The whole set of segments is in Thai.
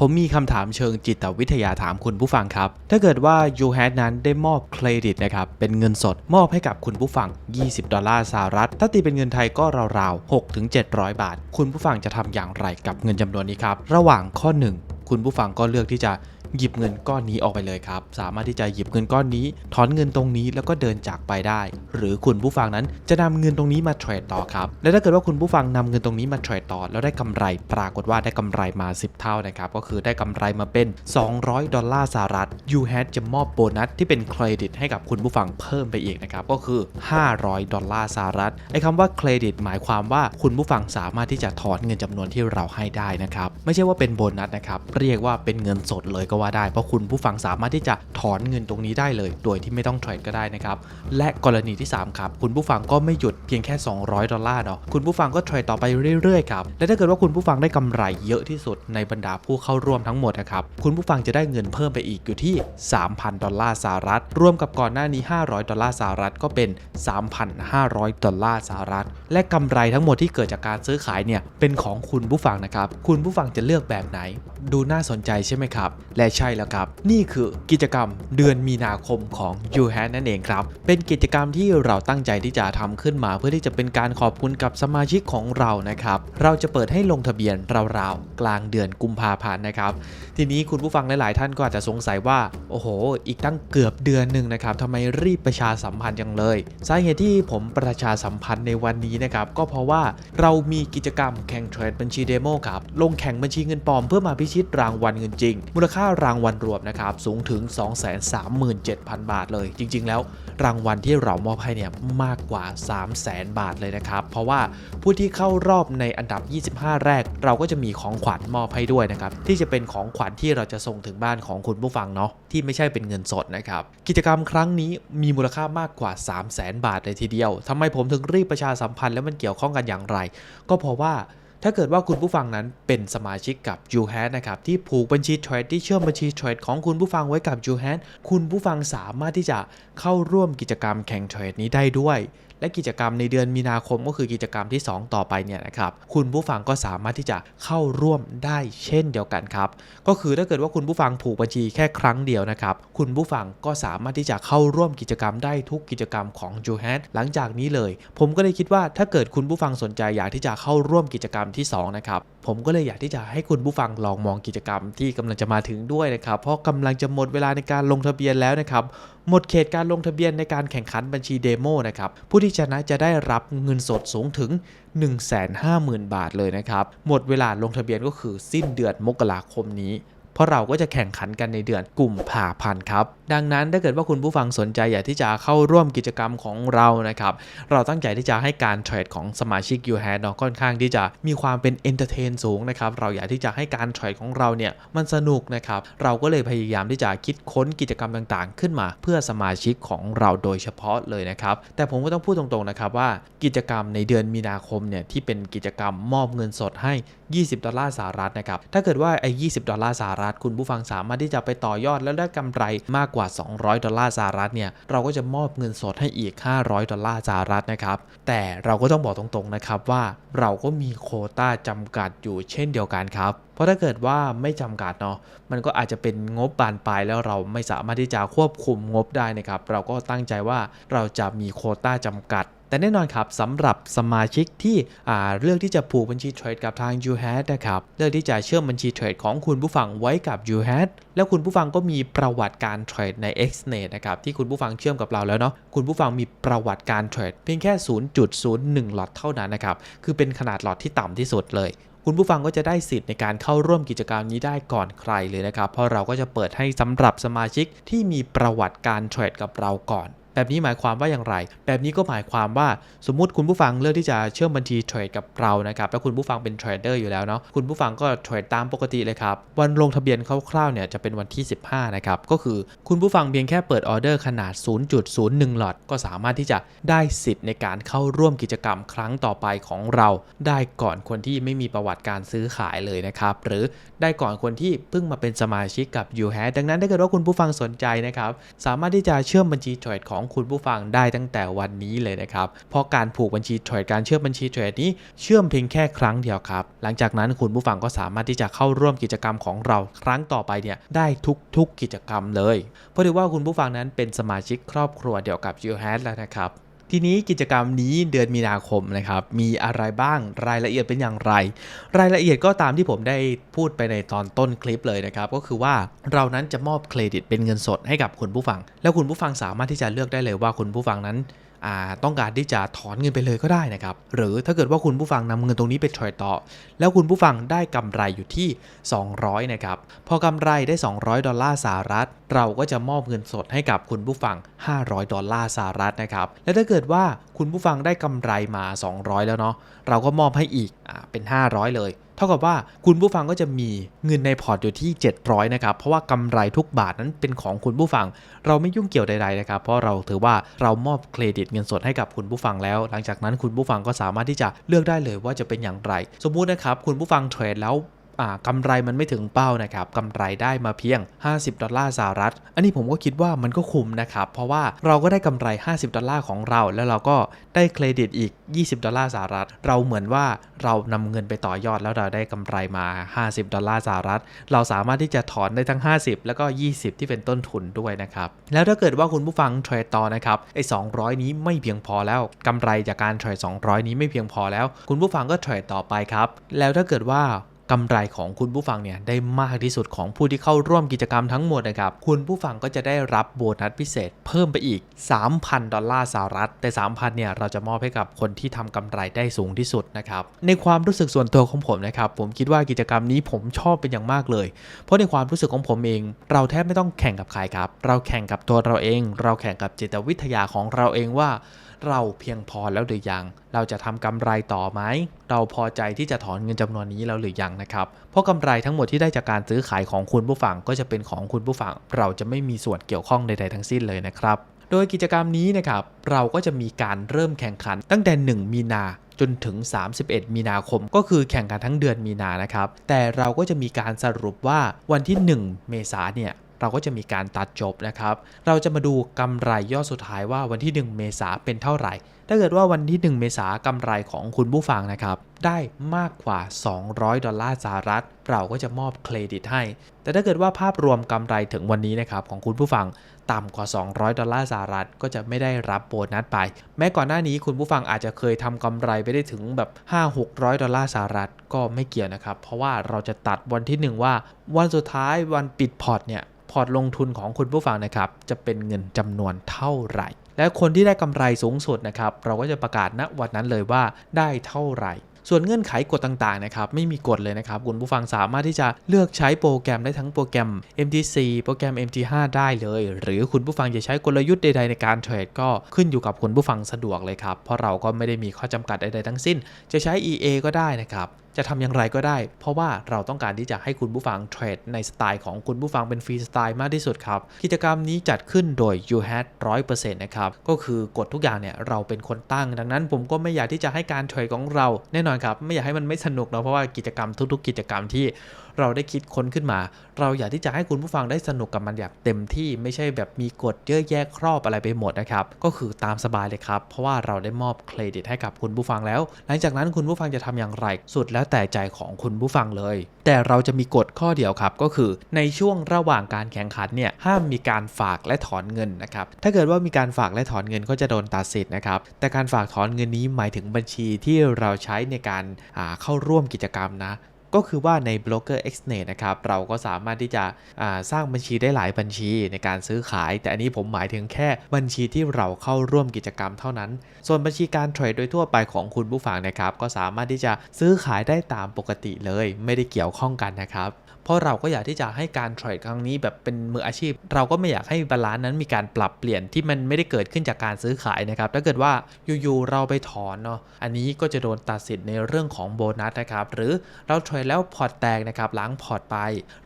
ผมมีคำถามเชิงจิตวิทยาถามคุณผู้ฟังครับ ถ้าเกิดว่า u h a d นั้นได้มอบเครดิตนะครับ เป็นเงินสดมอบให้กับคุณผู้ฟัง 20 ดอลลาร์สหรัฐ ถ้าตีเป็นเงินไทยก็ราวๆ6ถึง700 บาท คุณผู้ฟังจะทำอย่างไรกับเงินจำนวนนี้ครับ ระหว่างข้อ 1 คุณผู้ฟังก็เลือกที่จะ หยิบเงินก้อนนี้ออกไปเลยครับ สามารถที่จะหยิบเงินก้อนนี้ ถอนเงินตรงนี้แล้วก็เดินจากไปได้ หรือคุณผู้ฟังนั้นจะนำเงินตรงนี้มาเทรดต่อครับ และถ้าเกิดว่าคุณผู้ฟังนำเงินตรงนี้มาเทรดต่อ แล้วได้กำไรปรากฏว่าได้กำไรมา 10 เท่านะครับ ก็คือได้กำไรมาเป็น 200 ดอลลาร์สหรัฐ u h a d จะมอบโบนัสที่เป็นเครดิตให้กับคุณผู้ฟังเพิ่มไปอีกนะครับ ก็คือ 500 ดอลลาร์สหรัฐ ไอ้คำว่าเครดิตหมายความว่าคุณผู้ฟังสามารถที่จะถอนเงินจำนวนที่เราให้ได้นะครับ ไม่ใช่ว่าเป็นโบนัสนะครับ เรียกว่าเป็นเงินสดเลยก็ว่าได้ เพราะคุณผู้ฟังสามารถที่จะถอนเงินตรงนี้ได้เลย โดยที่ไม่ต้องเทรดก็ได้นะครับ และกรณีที่ 3 ครับ คุณผู้ฟังก็ไม่หยุดเพียงแค่ 200 ดอลลาร์เนาะ คุณผู้ฟังก็เทรดต่อไปเรื่อยๆครับ และถ้าเกิดว่าคุณผู้ฟังได้กำไรเยอะที่สุดในบรรดาผู้เข้าร่วมทั้งหมดนะครับ คุณผู้ฟังจะได้เงินเพิ่มไปอีกอยู่ที่ 3,000 ดอลลาร์สหรัฐ รวมกับก่อนหน้านี้ 500 ดอลลาร์สหรัฐก็เป็น 3,500 ดอลลาร์สหรัฐ และกำไรทั้งหมดที่เกิดจากการซื้อขายเนี่ย เป็นของคุณผู้ฟังนะครับ คุณผู้ฟังจะเลือกแบบไหน ดูน่าสนใจใช่ไหมครับ และใช่แล้วครับ นี่คือกิจกรรมเดือนมีนาคมของ u h a d นั่นเองครับ เป็นกิจกรรมที่เราตั้งใจที่จะทำขึ้นมา เพื่อที่จะเป็นการขอบคุณกับสมาชิกของเรานะครับ เราจะเปิดให้ลงทะเบียนราวๆกลางเดือนกุมภาพันธ์นะครับ ทีนี้คุณผู้ฟังหลายๆ ท่านก็อาจจะสงสัยว่า โอ้โห อีกตั้งเกือบเดือนหนึ่งนะครับทำไมรีบประชาสัมพันธ์จังเลย สาเหตุที่ผมประชาสัมพันธ์ในวันนี้นะครับ ก็เพราะว่าเรามีกิจกรรมแข่งเทรดบัญชีเดโมครับ ลงแข่งบัญชีเงินปลอมเพื่อมาพิชิตรางวัลเงินจริง มูลค่ารางวัลรวมนะครับสูงถึง 237,000 บาทเลย จริง ๆ แล้วรางวัลที่เรามอบให้เนี่ยมากกว่า 300,000 บาทเลยนะครับ เพราะว่าผู้ที่เข้ารอบในอันดับ 25 แรก เราก็จะมีของขวัญมอบให้ด้วยนะครับ ที่จะเป็นของขวัญที่เราจะส่งถึงบ้านของคุณผู้ฟังเนาะที่ไม่ใช่เป็นเงินสดนะครับ กิจกรรมครั้งนี้มีมูลค่ามากกว่า 300,000 บาทเลยทีเดียวทำไมผมถึงรีบประชาสัมพันธ์แล้วมันเกี่ยวข้องกันอย่างไร ก็เพราะว่า ถ้าเกิดว่าคุณผู้ฟังนั้นเป็นสมาชิกกับ u h a s นะครับที่ผูกบัญชีเทรดที่เชื่อมบัญชีเทรดของคุณผู้ฟังไว้กับ u h a s คุณผู้ฟังสามารถที่จะเข้าร่วมกิจกรรมแข่งเทรดนี้ได้ด้วย และกิจกรรมในเดือนมีนาคมก็คือกิจกรรมที่ 2 ต่อไปเนี่ยนะครับคุณผู้ฟังก็สามารถที่จะเข้าร่วมได้เช่นเดียวกันครับก็คือถ้าเกิดว่าคุณผู้ฟังผูกบัญชีแค่ครั้งเดียวนะครับคุณผู้ฟังก็สามารถที่จะเข้าร่วมกิจกรรมได้ทุกกิจกรรมของ u h a d หลังจากนี้เลย ผมก็เลยคิดว่าถ้าเกิดคุณผู้ฟังสนใจอยากที่จะเข้าร่วมกิจกรรมที่สองนะครับผมก็เลยอยากที่จะให้คุณผู้ฟังลองมองกิจกรรมที่กำลังจะมาถึงด้วยนะครับเพราะกำลังจะหมดเวลาในการลงทะเบียนแล้วนะครับ หมดเขตการลงทะเบียนในการแข่งขันบัญชีเดโมนะครับผู้ที่ชนะจะได้รับเงินสดสูงถึง 150,000 บาทเลยนะครับ หมดเวลาลงทะเบียนก็คือสิ้นเดือนมกราคมนี้ เพราะเราก็จะแข่งขันกันในเดือนกุมภาพันธ์ครับ ดังนั้นถ้าเกิดว่าคุณผู้ฟังสนใจอยากที่จะเข้าร่วมกิจกรรมของเรานะครับ เราตั้งใจที่จะให้การเทรดของสมาชิก u h a d เนาะค่อนข้างที่จะมีความเป็นเอนเตอร์เทนสูงนะครับ เราอยากที่จะให้การเทรดของเราเนี่ยมันสนุกนะครับ เราก็เลยพยายามที่จะคิดค้นกิจกรรมต่างๆ ขึ้นมาเพื่อสมาชิกของเราโดยเฉพาะเลยนะครับ แต่ผมก็ต้องพูดตรงๆนะครับว่ากิจกรรมในเดือนมีนาคมเนี่ยที่เป็นกิจกรรมมอบเงินสดให้ 20 ดอลลาร์สหรัฐนะครับ ถ้าเกิดว่าไอ้20 ดอลลาร์สหรัฐ คุณผู้ฟังสามารถที่จะไปต่อยอดแล้วได้กำไรมากกว่าว่า 200 ดอลลาร์สหรัฐเนี่ยเราก็จะมอบเงินสดให้อีก 500 ดอลลาร์สหรัฐนะครับแต่เราก็ต้องบอกตรงๆนะครับว่าเราก็มีโควต้าจำกัดอยู่เช่นเดียวกันครับเพราะถ้าเกิดว่าไม่จำกัดเนาะมันก็อาจจะเป็นงบบานปลายแล้วเราไม่สามารถที่จะควบคุมงบได้นะครับ เราก็ตั้งใจว่าเราจะมีโควต้าจำกัด แต่แน่นอนครับสำหรับสมาชิกที่เลือกที่จะผูกบัญชีเทรดกับทาง u h a d นะครับเลือกที่จะเชื่อมบัญชีเทรดของคุณผู้ฟังไว้กับ u h a d แล้วคุณผู้ฟังก็มีประวัติการเทรดใน Xnet นะครับที่คุณผู้ฟังเชื่อมกับเราแล้วเนาะคุณผู้ฟังมีประวัติการเทรดเพียงแค่ 0.01 หลอตเท่านั้นนะครับคือเป็นขนาดหลอตที่ต่ำที่สุดเลยคุณผู้ฟังก็จะได้สิทธิ์ในการเข้าร่วมกิจกรรมนี้ได้ก่อนใครเลยนะครับ เพราะเราก็จะเปิดให้สำหรับสมาชิกที่มีประวัติการเทรดกับเราก่อนแบบนี้หมายความว่าอย่างไร แบบนี้ก็หมายความว่าสมมุติคุณผู้ฟังเลือกที่จะเชื่อมบัญชีเทรดกับเรานะครับแล้วคุณผู้ฟังเป็นเทรดเดอร์อยู่แล้วเนาะคุณผู้ฟังก็เทรดตามปกติเลยครับ วันลงทะเบียนคร่าวๆเนี่ยจะเป็นวันที่ 15 นะครับ ก็คือคุณผู้ฟังเพียงแค่เปิดออเดอร์ขนาด 0.01 หลอตก็สามารถที่จะได้สิทธิ์ในการเข้าร่วมกิจกรรมครั้งต่อไปของเรา ได้ก่อนคนที่ไม่มีประวัติการซื้อขายเลยนะครับ หรือได้ก่อนคนที่เพิ่งมาเป็นสมาชิกกับ u h a d ดังนั้นถ้าเกิดว่าคุณผู้ฟังสนใจนะครับ สามารถที่จะเชื่อมบัญชีเทรดของคุณผู้ฟังได้ตั้งแต่วันนี้เลยนะครับเพราะการผูกบัญชีเทรดการเชื่อมบัญชีเทรดนี้เชื่อมเพียงแค่ครั้งเดียวครับ หลังจากนั้นคุณผู้ฟังก็สามารถที่จะเข้าร่วมกิจกรรมของเราครั้งต่อไปเนี่ยได้ทุกๆกิจกรรมเลย เพราะถือว่าคุณผู้ฟังนั้นเป็นสมาชิกครอบครัวเดียวกับ u h a d แล้วนะครับ ทีนี้กิจกรรมนี้เดือนมีนาคมนะครับ มีอะไรบ้างรายละเอียดเป็นอย่างไร รายละเอียดก็ตามที่ผมได้พูดไปในตอนต้นคลิปเลยนะครับ ก็คือว่าเรานั้นจะมอบเครดิตเป็นเงินสดให้กับคุณผู้ฟัง แล้วคุณผู้ฟังสามารถที่จะเลือกได้เลยว่าคุณผู้ฟังนั้นต้องการที่จะถอนเงินไปเลยก็ได้นะครับ หรือถ้าเกิดว่าคุณผู้ฟังนำเงินตรงนี้ไปเทรดต่อ แล้วคุณผู้ฟังได้กำไรอยู่ที่ 200 นะครับ พอกำไรได้ 200 ดอลลาร์สหรัฐเราก็จะมอบเงินสดให้กับคุณผู้ฟัง 500 ดอลลาร์สหรัฐนะครับ และถ้าเกิดว่าคุณผู้ฟังได้กำไรมา 200 แล้วเนาะ เราก็มอบให้อีกอเป็น 500 เลย เท่ากับว่าคุณผู้ฟังก็จะมีเงินในพอร์ตอยู่ที่ 700 นะครับ เพราะว่ากำไรทุกบาทนั้นเป็นของคุณผู้ฟัง เราไม่ยุ่งเกี่ยวใดๆนะครับ เพราะเราถือว่าเรามอบเครดิตเงินสดให้กับคุณผู้ฟังแล้ว หลังจากนั้นคุณผู้ฟังก็สามารถที่จะเลือกได้เลยว่าจะเป็นอย่างไร สมมุตินะครับคุณผู้ฟังเทรดแล้ว กำไรมันไม่ถึงเป้านะครับกำไรได้มาเพียง 50 ดอลลาร์สหรัฐ อันนี้ผมก็คิดว่ามันก็คุ้มนะครับ เพราะว่าเราก็ได้กำไร 50 ดอลลาร์ของเรา แล้วเราก็ได้เครดิตอีก 20 ดอลลาร์สหรัฐ เราเหมือนว่าเรานำเงินไปต่อยอดแล้วเราได้กำไรมา 50 ดอลลาร์สหรัฐ เราสามารถที่จะถอนได้ทั้ง 50 แล้วก็ 20 ที่เป็นต้นทุนด้วยนะครับ แล้วถ้าเกิดว่าคุณผู้ฟังเทรดต่อนะครับไอ้200 นี้ไม่เพียงพอแล้วกำไรจากการเทรด200 นี้ไม่เพียงพอแล้ว คุณผู้ฟังก็เทรดต่อไปครับ แล้วถ้าเกิดว่า กำไรของคุณผู้ฟังเนี่ยได้มากที่สุดของผู้ที่เข้าร่วมกิจกรรมทั้งหมดนะครับ คุณผู้ฟังก็จะได้รับโบนัสพิเศษเพิ่มไปอีก 3,000 ดอลลาร์สหรัฐ แต่ 3,000 เนี่ย เราจะมอบให้กับคนที่ทำกำไรได้สูงที่สุดนะครับ ในความรู้สึกส่วนตัวของผมนะครับ ผมคิดว่ากิจกรรมนี้ผมชอบเป็นอย่างมากเลย เพราะในความรู้สึกของผมเอง เราแทบไม่ต้องแข่งกับใครครับ เราแข่งกับตัวเราเอง เราแข่งกับจิตวิทยาของเราเองว่า เราเพียงพอแล้วหรือยัง เราจะทำกำไรต่อไหม เราพอใจที่จะถอนเงินจำนวนนี้แล้วหรือยังนะครับ เพราะกำไรทั้งหมดที่ได้จากการซื้อขายของคุณผู้ฟังก็จะเป็นของคุณผู้ฟัง เราจะไม่มีส่วนเกี่ยวข้องใดๆทั้งสิ้นเลยนะครับ โดยกิจกรรมนี้นะครับ เราก็จะมีการเริ่มแข่งขันตั้งแต่ 1 มีนาจนถึง 31 มีนาคม ก็คือแข่งกันทั้งเดือนมีนานะครับ แต่เราก็จะมีการสรุปว่าวันที่ 1 เมษาเนี่ย เราก็จะมีการตัดจบนะครับ เราจะมาดูกำไรยอดสุดท้ายว่าวันที่ 1 เมษาเป็นเท่าไหร่ ถ้าเกิดว่าวันที่ 1 เมษากำไรของคุณผู้ฟังนะครับ ได้มากกว่า 200 ดอลลาร์สหรัฐ เราก็จะมอบเครดิตให้ แต่ถ้าเกิดว่าภาพรวมกำไรถึงวันนี้นะครับของคุณผู้ฟังต่ำกว่า 200 ดอลลาร์สหรัฐก็จะไม่ได้รับโบนัสไป แม้ก่อนหน้านี้คุณผู้ฟังอาจจะเคยทำกำไรไปได้ถึงแบบ 5-600 ดอลลาร์สหรัฐก็ไม่เกี่ยวนะครับ เพราะว่าเราจะตัดวันที่ 1 ว่า วันสุดท้ายวันปิดพอร์ตเนี่ย พอร์ตลงทุนของคุณผู้ฟังนะครับจะเป็นเงินจำนวนเท่าไหร่ และคนที่ได้กำไรสูงสุดนะครับเราก็จะประกาศณวันนั้นเลยว่าได้เท่าไหร่ส่วนเงื่อนไขกฎต่างๆนะครับไม่มีกฎเลยนะครับคุณผู้ฟังสามารถที่จะเลือกใช้โปรแกรมได้ทั้งโปรแกรม MT4 โปรแกรม MT5 ได้เลย หรือคุณผู้ฟังจะใช้กลยุทธ์ใดๆในการเทรดก็ขึ้นอยู่กับคุณผู้ฟังสะดวกเลยครับเพราะเราก็ไม่ได้มีข้อจำกัดใดๆทั้งสิ้น จะใช้ EA ก็ได้นะครับ จะทำอย่างไรก็ได้ เพราะว่าเราต้องการที่จะให้คุณผู้ฟังเทรดในสไตล์ของคุณผู้ฟังเป็นฟรีสไตล์มากที่สุดครับ กิจกรรมนี้จัดขึ้นโดย u h a d 100%นะครับ ก็คือกฎทุกอย่างเนี่ยเราเป็นคนตั้ง ดังนั้นผมก็ไม่อยากที่จะให้การเทรดของเราแน่นอนครับ ไม่อยากให้มันไม่สนุกเนาะเพราะว่ากิจกรรมทุก ๆ กิจกรรมที่ เราได้คิดค้นขึ้นมา เราอยากที่จะให้คุณผู้ฟังได้สนุกกับมันอย่างเต็มที่ไม่ใช่แบบมีกฎเยอะแยะครอบอะไรไปหมดนะครับ ก็คือตามสบายเลยครับ เพราะว่าเราได้มอบเครดิตให้กับคุณผู้ฟังแล้ว หลังจากนั้นคุณผู้ฟังจะทำอย่างไรสุดแล้วแต่ใจของคุณผู้ฟังเลย แต่เราจะมีกฎข้อเดียวครับ ก็คือในช่วงระหว่างการแข่งขันเนี่ยห้ามมีการฝากและถอนเงินนะครับ ถ้าเกิดว่ามีการฝากและถอนเงินก็จะโดนตัดสิทธิ์นะครับ แต่การฝากถอนเงินนี้หมายถึงบัญชีที่เราใช้ในการเข้าร่วมกิจกรรมนะ ก็คือว่าใน Broker Xnet นะครับเราก็สามารถที่จะสร้างบัญชีได้หลายบัญชีในการซื้อขาย แต่อันนี้ผมหมายถึงแค่บัญชีที่เราเข้าร่วมกิจกรรมเท่านั้น ส่วนบัญชีการเทรดโดยทั่วไปของคุณผู้ฟังนะครับ ก็สามารถที่จะซื้อขายได้ตามปกติเลย ไม่ได้เกี่ยวข้องกันนะครับ เพราะเราก็อยากที่จะให้การเทรดครั้งนี้แบบเป็นมืออาชีพ เราก็ไม่อยากให้บาลานซ์นั้นมีการปรับเปลี่ยนที่มันไม่ได้เกิดขึ้นจากการซื้อขายนะครับถ้าเกิดว่าอยู่ๆเราไปถอนเนาะอันนี้ก็จะโดนตัดสิทธิ์ในเรื่องของโบนัสนะครับหรือเราเทรดแล้วพอร์ตแตกนะครับล้างพอร์ตไป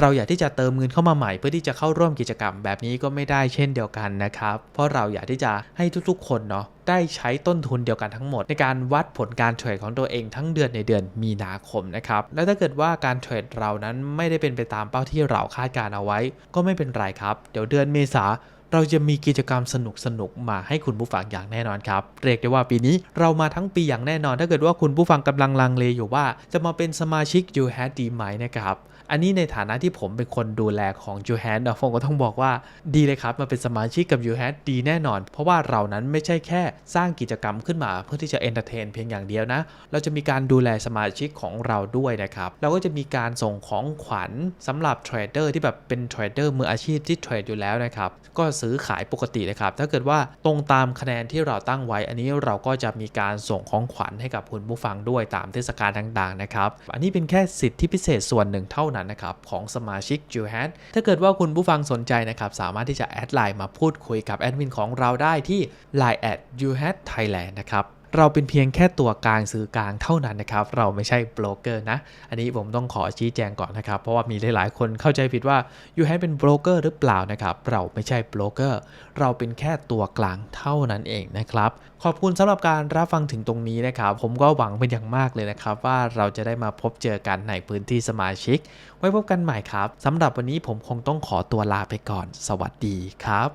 เราอยากที่จะเติมเงินเข้ามาใหม่เพื่อที่จะเข้าร่วมกิจกรรมแบบนี้ก็ไม่ได้เช่นเดียวกันนะครับเพราะเราอยากที่จะให้ทุกๆ คนเนาะ ได้ใช้ต้นทุนเดียวกันทั้งหมด ในการวัดผลการเทรดของตัวเองทั้งเดือนในเดือนมีนาคมนะครับและถ้าเกิดว่าการเทรดเรานั้นไม่ได้เป็นไปตามเป้าที่เราคาดการเอาไว้ ก็ไม่เป็นไรครับ เดี๋ยวเดือนเมษาเราจะมีกิจกรรมสนุกๆมาให้คุณผู้ฟังอย่างแน่นอนครับ เรียกได้ว่าปีนี้เรามาทั้งปีอย่างแน่นอน ถ้าเกิดว่าคุณผู้ฟังกำลังลังเลอยู่ว่า จะมาเป็นสมาชิก You Had ดีไหมนะครับ อันนี้ในฐานะที่ผมเป็นคนดูแลของ You Had นะผมก็ต้องบอกว่าดีเลยครับมาเป็นสมาชิกกับ You Had ดีแน่นอน เพราะว่าเรานั้นไม่ใช่แค่สร้างกิจกรรมขึ้นมา เพื่อที่จะเอนเตอร์เทนเพียงอย่างเดียวนะ เราจะมีการดูแลสมาชิกของเราด้วยนะครับเราก็จะมีการส่งของขวัญสำหรับเทรดเดอร์ที่แบบเป็นเทรดเดอร์มืออาชีพที่เทรดอยู่แล้วนะครับก็ซื้อขายปกตินะครับถ้าเกิดว่าตรงตามคะแนนที่เราตั้งไว้ อันนี้เราก็จะมีการส่งของขวัญให้กับคุณผู้ฟังด้วยตามเทศกาลต่างๆนะครับอันนี้เป็นแค่สิทธิพิเศษส่วนหนึ่งเท่านั้นนะครับของสมาชิก j u h a t ถ้าเกิดว่าคุณผู้ฟังสนใจนะครับสามารถที่จะแอดไลน์มาพูดคุยกับแอดมินของเราได้ที่ line at u h a t thailand นะครับ เราเป็นเพียงแค่ตัวกลางสื่อกลางเท่านั้นนะครับ เราไม่ใช่โบรกเกอร์นะ อันนี้ผมต้องขอชี้แจงก่อนนะครับ เพราะว่ามีหลาย ๆ คนเข้าใจผิดว่า you have เป็นโบรกเกอร์หรือเปล่านะครับ เราไม่ใช่โบรกเกอร์ เราเป็นแค่ตัวกลางเท่านั้นเองนะครับ ขอบคุณสำหรับการรับฟังถึงตรงนี้นะครับ ผมก็หวังเป็นอย่างมากเลยนะครับ ว่าเราจะได้มาพบเจอกันในพื้นที่สมาชิก ไว้พบกันใหม่ครับสำหรับวันนี้ผมคงต้องขอตัวลาไปก่อน สวัสดีครับ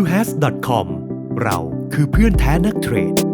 uhas.com เรา คือเพื่อนแท้นักเทรด